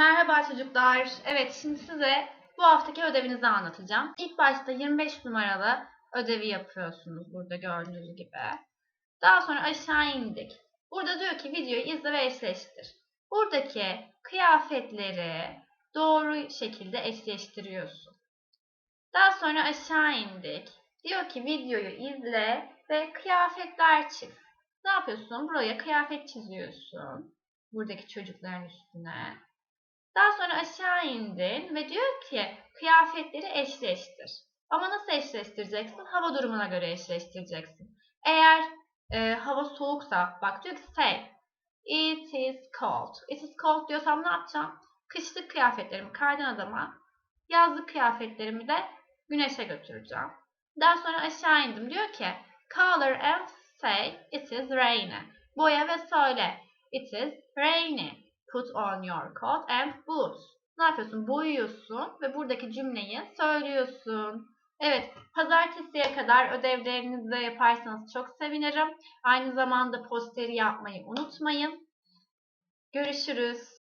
Merhaba çocuklar. Evet şimdi size bu haftaki ödevinizi anlatacağım. İlk başta 25 numaralı ödevi yapıyorsunuz burada gördüğünüz gibi. Daha sonra aşağı indik. Burada diyor ki videoyu izle ve eşleştir. Buradaki kıyafetleri doğru şekilde eşleştiriyorsun. Daha sonra aşağı indik. Diyor ki videoyu izle ve kıyafetler çiz. Ne yapıyorsun? Buraya kıyafet çiziyorsun. Buradaki çocukların üstüne. Daha sonra aşağı indin ve diyor ki kıyafetleri eşleştir. Ama nasıl eşleştireceksin? Hava durumuna göre eşleştireceksin. Eğer e, hava soğuksa, bak diyor ki say, it is cold. It is cold diyorsam ne yapacağım? Kışlık kıyafetlerimi kardan adama, yazlık kıyafetlerimi de güneşe götüreceğim. Daha sonra aşağı indim. Diyor ki color and say it is rainy. Boya ve söyle it is rainy. Put on your coat and boots. Ne yapıyorsun? Boyuyorsun ve buradaki cümleyi söylüyorsun. Evet, pazartesiye kadar ödevlerinizi de yaparsanız çok sevinirim. Aynı zamanda posteri yapmayı unutmayın. Görüşürüz.